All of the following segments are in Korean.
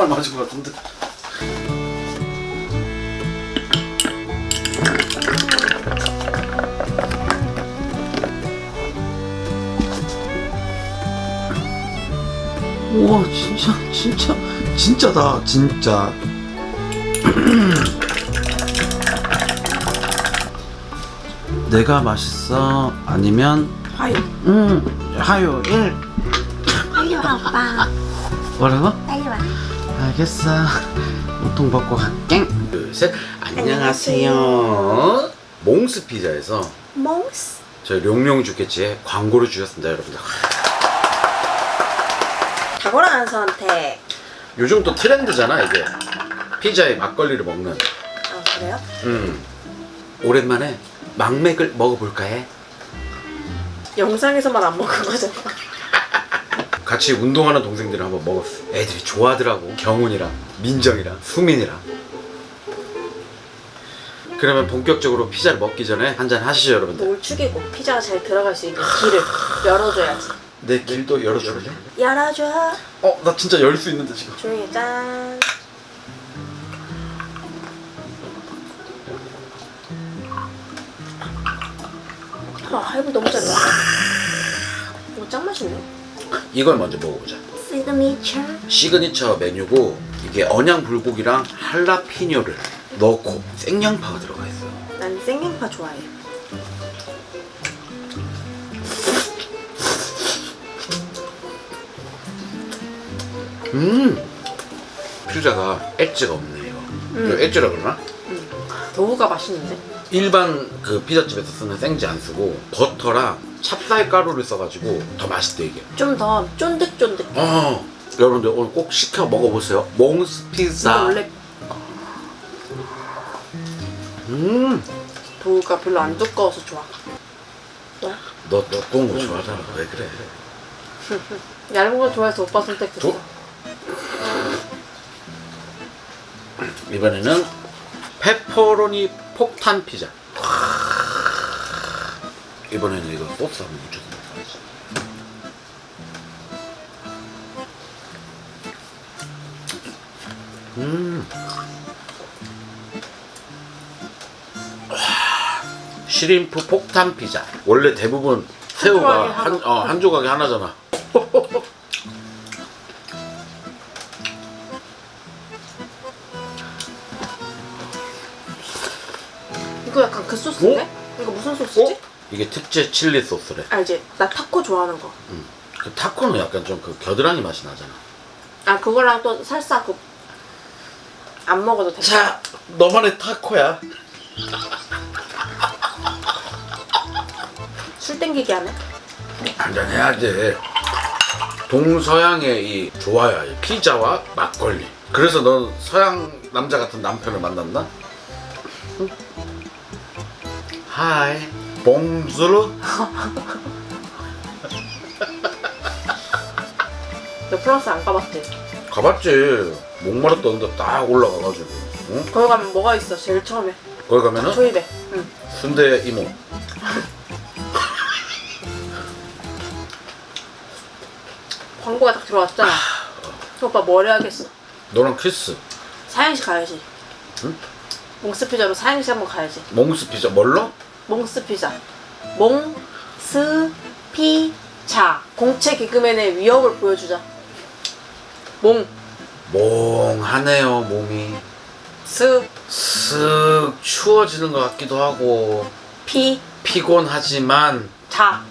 총알 맞은 것 같은데. 우와 진짜 진짜 진짜다 진짜 내가 맛있어 아니면 하유. 음 하요 1 빨리 와 오빠. 뭐라고? 빨리 와. 알겠어. 우통 벗고 갈게. 둘 셋. 안녕하세요. 몽스 피자에서 몽스. 저희 룡룡 죽겠지에 광고를 주셨습니다 여러분들. 탁월한 한서한테. 요즘 또 트렌드잖아 이게. 피자에 막걸리를 먹는. 아 그래요? 음. 오랜만에 막맥을 먹어볼까 해? 영상에서만 안 먹은 거잖아. 같이 운동하는 동생들을 한번 먹었어 애들이 좋아하더라고 경훈이랑 민정이랑 수민이랑 그러면 본격적으로 피자를 먹기 전에 한잔 하시죠 여러분들 뭘 축이고 피자가 잘 들어갈 수 있는 길을 열어줘야지. 내 길도 열어줄래? 열어줘. 어 나 진짜 열 수 있는데 지금 조용히 해, 짠. 아 하이볼 너무 잘 나왔다. 이거 짱 맛있네. 이걸 먼저 먹어보자 시그니처. 시그니처 메뉴고 이게 언양 불고기랑 할라피뇨를 넣고 생양파가 들어가 있어요 난 생양파 좋아해. 음 피자가 엣지가 없네 이거 이거 엣지라 그러나? 도우가 맛있는데? 일반 그 피자집에서 쓰는 생지 안 쓰고 버터랑 찹쌀 가루를 써가지고 더 맛있대 이게 좀 더 쫀득쫀득. 어 여러분들 오늘 꼭 시켜 먹어보세요 몽스 나 피자 원래 음너 도우가 별로 안 두꺼워서 좋아. 뭐야? 두꺼운 거 좋아하잖아 왜 그래 얇은 거 좋아해서 오빠 선택했어. 도- 이번에는 페퍼로니 폭탄 피자 이번에는 이거 소스 한번 묻혀서 음. 와, 시림프 폭탄 피자. 원래 대부분 새우가 한. 어, 한 조각에 하나잖아 특제 칠리 소스래 알지? 나 타코 좋아하는 거. 그 타코는 약간 좀 그 겨드랑이 맛이 나잖아. 아 그거랑 또 살사 그... 안 먹어도 돼. 자, 너만의 타코야. 술 땡기게 하네. 한잔해야지. 동서양의 이 조화야. 이 피자와 막걸리. 그래서 넌 서양 남자 같은 남편을 만났나? 응? 하이. 봉수르? 너 프랑스 안 가봤지? 가봤지. 목마르던데 딱 올라가가지고. 응? 거기 가면 뭐가 있어? 제일 처음에 거기 가면은 초입에. 응. 순대 이모. 광고가 딱 들어왔잖아. 그 오빠 뭘 해야겠어? 너랑 키스. 사행시 가야지. 응? 몽스 피자로 사행시 한번 가야지. 몽스 피자 뭘로? 몽스 피자. 몽스 피자. 공채 개그맨의 위협을 보여주자. 몽, 몽하네요 몸이. 스, 쓱 추워지는 것 같기도 하고 피, 피곤하지만 자.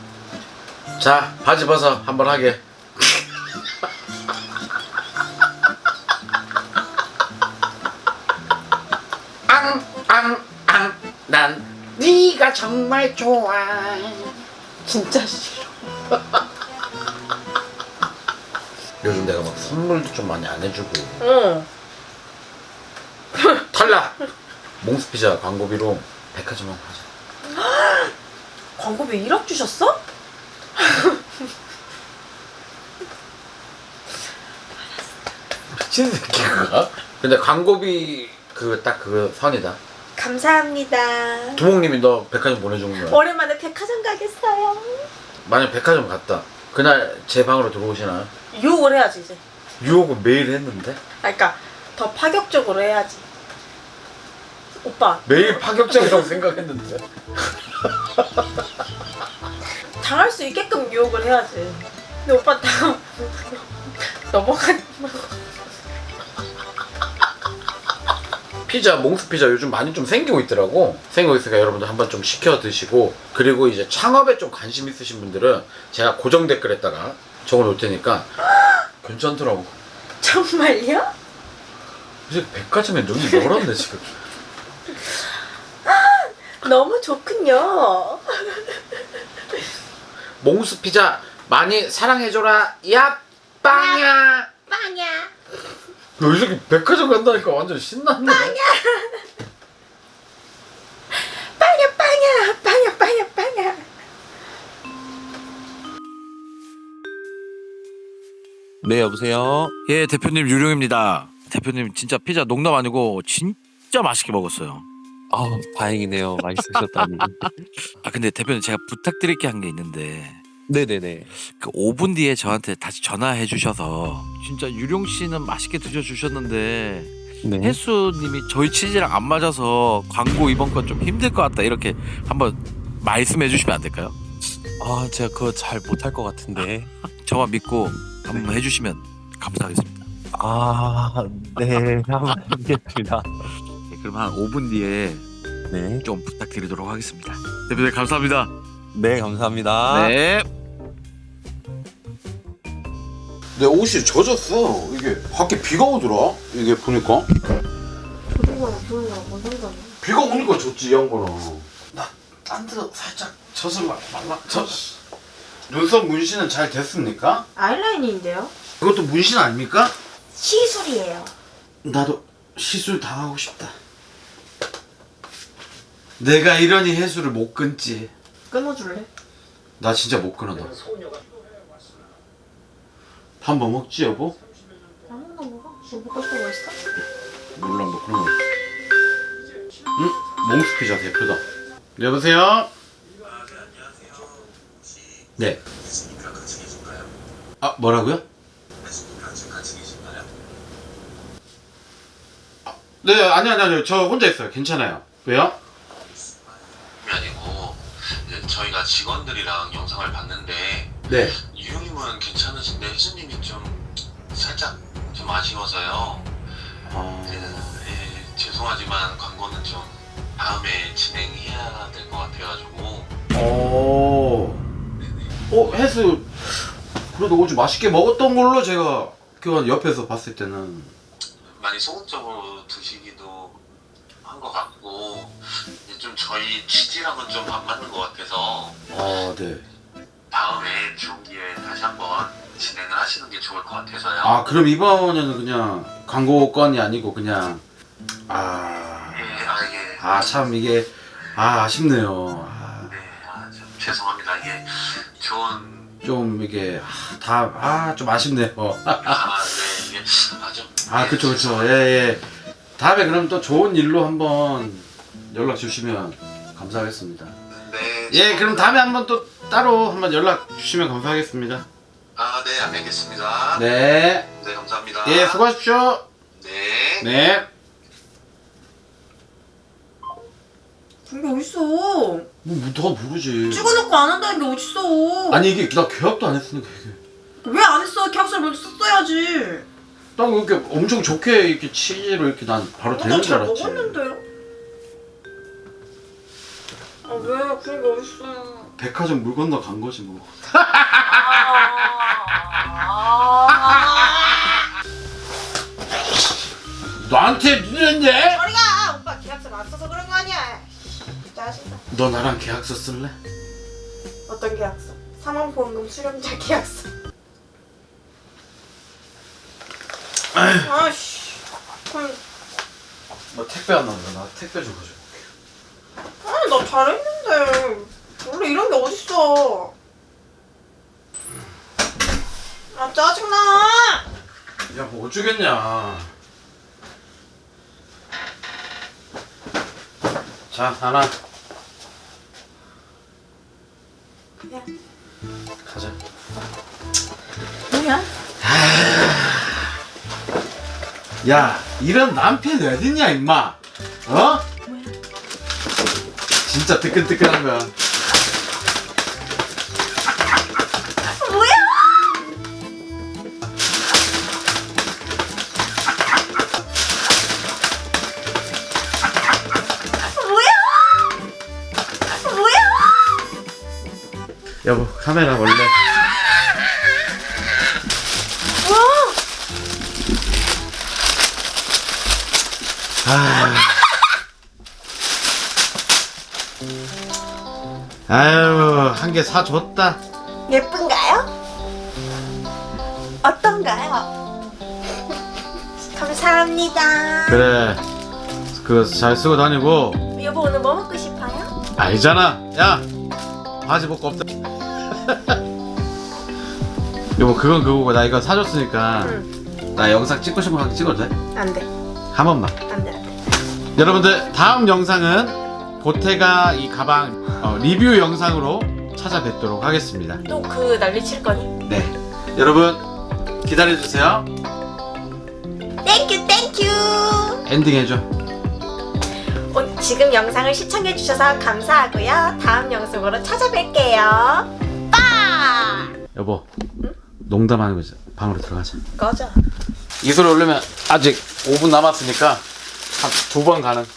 자 바지 벗어 한번 하게 앙앙앙난 네가 정말 좋아 진짜 싫어. 요즘 내가 막 선물도 좀 많이 안 해주고 응. 탈락 몽스피자 광고비로 백화점 한번 가자 광고비 1억 주셨어? 미친 새끼가 근데 광고비 그 딱 그 선이다 감사합니다. 두목님이 너 백화점 보내준 거야 오랜만에 백화점 가겠어요. 만약 백화점 갔다 그날 제 방으로 들어오시나요? 유혹을 해야지 이제. 유혹은 매일 했는데 아, 그러니까 더 파격적으로 해야지. 오빠 매일 파격적이라고 생각했는데 당할 수 있게끔 유혹을 해야지. 근데 오빠 당 넘어간. 피자 몽스 피자 요즘 많이 좀 생기고 있더라고 생기고 있으니까 여러분들 한번 좀 시켜 드시고 그리고 이제 창업에 좀 관심 있으신 분들은 제가 고정 댓글에다가 적어 놓을 테니까 괜찮더라고 정말요? 이제 백화점에 눈이 멀었네 지금 너무 좋군요. 몽스 피자 많이 사랑해줘라 야 빵야. 너이 새끼 백화점 간다니까 완전 신났네 빵야 빵야 빵야 빵야 빵야. 네 여보세요. 예, 대표님 유령입니다. 대표님 진짜 피자 농담 아니고 진짜 맛있게 먹었어요. 아 다행이네요. 맛있으셨다니. 아 근데 대표님 제가 부탁드릴 게 한 게 있는데 네네네. 그 5분 뒤에 저한테 다시 전화해 주셔서 진짜 유령 씨는 맛있게 드셔 주셨는데 네. 혜수 님이 저희 치즈랑 안 맞아서 광고 이번 건 좀 힘들 것 같다 이렇게 한번 말씀해 주시면 안 될까요? 아 제가 그거 잘 못할 것 같은데. 저만 믿고 한번 해 주시면 감사하겠습니다. 아 네. 한번 하겠습니다. 네, 그럼 한 5분 뒤에 네. 좀 부탁드리도록 하겠습니다. 대표님 감사합니다. 네 감사합니다. 네. 내 옷이 젖었어 이게 밖에 비가 오더라 이게 보니까 거랑 뭔 상관이야? 비가 오니까 젖지 이 양반아 나딴 데도 살짝 젖을 말- 말라 젖 눈썹 문신은 잘 됐습니까? 아이라인인데요? 그것도 문신 아닙니까? 시술이에요. 나도 시술 당하고 싶다 내가 이러니 해수를 못 끊지 끊어줄래? 나 진짜 못 끊어 너 밥 뭐 먹지 여보? 아무나 먹어. 뭐 싶은 거 있어? 몰라 뭐 그런 거 응? 몽스 피자 대표다 여보세요? 네 아, 뭐라고요? 아, 네, 아니, 아니, 아니, 저 혼자 있어요. 괜찮아요. 왜요? 아니고 저희가 직원들이랑 영상을 봤는데 네. 유형님은 괜찮으신데 혜수님이 좀 살짝 좀 아쉬워서요. 아, 예, 죄송하지만 광고는 좀 다음에 진행해야 될 것 같아가지고 어, 어, 해수, 그래도 어제 맛있게 먹었던 걸로 제가 그 옆에서 봤을 때는. 많이 소극적으로 드시기도 한 것 같고 이제 좀 저희 취지랑은 좀 안 맞는 것 같아서 아, 네. 다음에 기회에 다시 한번 진행을 하시는 게 좋을 것 같아서요. 아, 그럼 이번에는 그냥 광고건이 아니고 그냥, 아, 예, 아, 예. 아, 참 이게, 아, 아쉽네요. 아, 네, 아, 좀 죄송합니다. 이게 좋은 좀 이게, 아, 다, 아, 좀 아쉽네요. 아, 네, 이게 아주 아, 그쵸, 그쵸. 예, 예. 다음에 그럼 또 좋은 일로 한번 연락 주시면 감사하겠습니다. 네. 예, 그럼 다음에 한번 또 따로 한번 연락 주시면 감사하겠습니다. 아, 네, 알겠습니다. 네. 네, 감사합니다. 예, 수고하십시오. 네. 네. 그게 어딨어? 뭐, 너 모르지. 찍어놓고 안 한다는 게 어딨어? 아니, 이게 나 계약도 안 했으니까 이게. 왜 안 했어? 계약서를 먼저 썼어야지. 딱 이렇게 엄청 좋게 이렇게 치즈로 이렇게 난 바로 되는 줄 난잘 알았지. 먹었는데요? 아 왜? 그런 게 어딨어? 백화점 물 건너 간 거지 뭐. 너한테 누렸냐? 저리가! 오빠 계약서를 안 써서 그런 거 아니야. 짜증나. 너 나랑 계약서 쓸래? 어떤 계약서? 사망보험금 수령자 계약서. 아씨. 그럼 너 택배 안 나온다. 나 택배 좀 가지고. 올게. 아니 나 잘했는데 이런 게 어딨어? 아 짜증나. 야, 뭐 어쩌겠냐. 자, 하나. 가자. 뭐야? 야 이런 남편 어딨냐 임마 어? 진짜 뜨끈뜨끈한 거야? 여보 카메라 원래? 아. 아유 한 개 사줬다 예쁜가요? 어떤가요? 감사합니다. 그래 그거 잘 쓰고 다니고 여보 오늘 뭐 먹고 싶어요? 알잖아 야 바지 벗고 없다 여보 그건 그거고 나 이거 사줬으니까 응. 나 영상 찍고 싶은 거 찍어도 돼? 안 돼. 한 번만 안 돼. 안 돼. 여러분들 다음 영상은 보테가 이 가방 어, 리뷰 영상으로 찾아뵙도록 하겠습니다 또 그 난리 칠 거니? 네 여러분 기다려주세요 땡큐 땡큐. 엔딩 해줘 오, 지금 영상을 시청해 주셔서 감사하고요. 다음 영상으로 찾아뵐게요. 빠! 여보 농담하는 거지 방으로 들어가자 꺼져. 이 소리 올리면 아직 5분 남았으니까 한 두 번 가는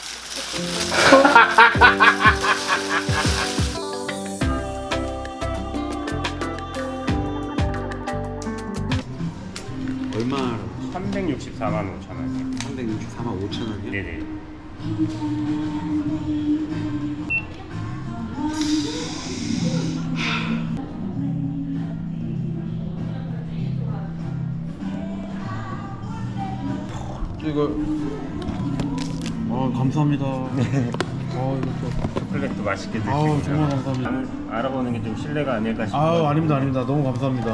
얼마로 364만 5천 원이요. 364만 5천 원이요? 네네. 이거 어 감사합니다 어 이거 또 초콜릿도 맛있게 드시고. 아우, 정말 감사합니다. 알아보는 게좀 신뢰가 아닐까 싶어요. 아유 아닙니다 아닙니다 너무 감사합니다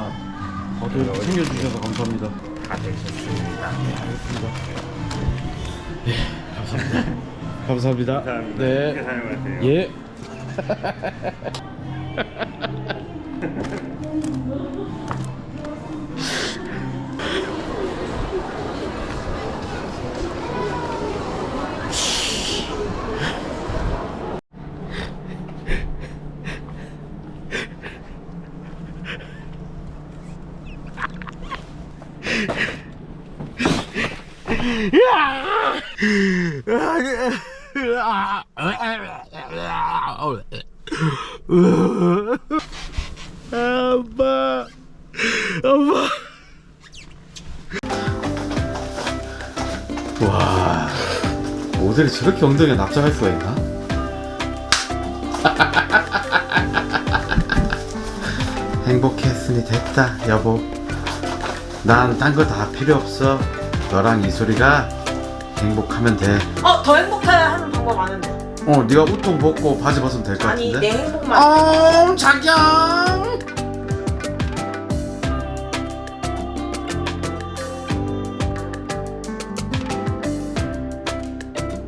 어, 또 이렇게 챙겨주셔서 감사합니다 다 되셨습니다. 감사합니다 감사합니다. 네 쉽게 사용하세요. 예. 아빠 엄마 와 모델이 저렇게 엉덩이에 납작할 수가 있나? 행복했으니 됐다 여보 난 딴 거 다 필요 없어 너랑 이 소리가 행복하면 돼어 어, 더 행복해야 하는 방법 많은데. 네가 우통 벗고 바지 벗으면 될 것 아니, 같은데 내 행복만. 어 자기야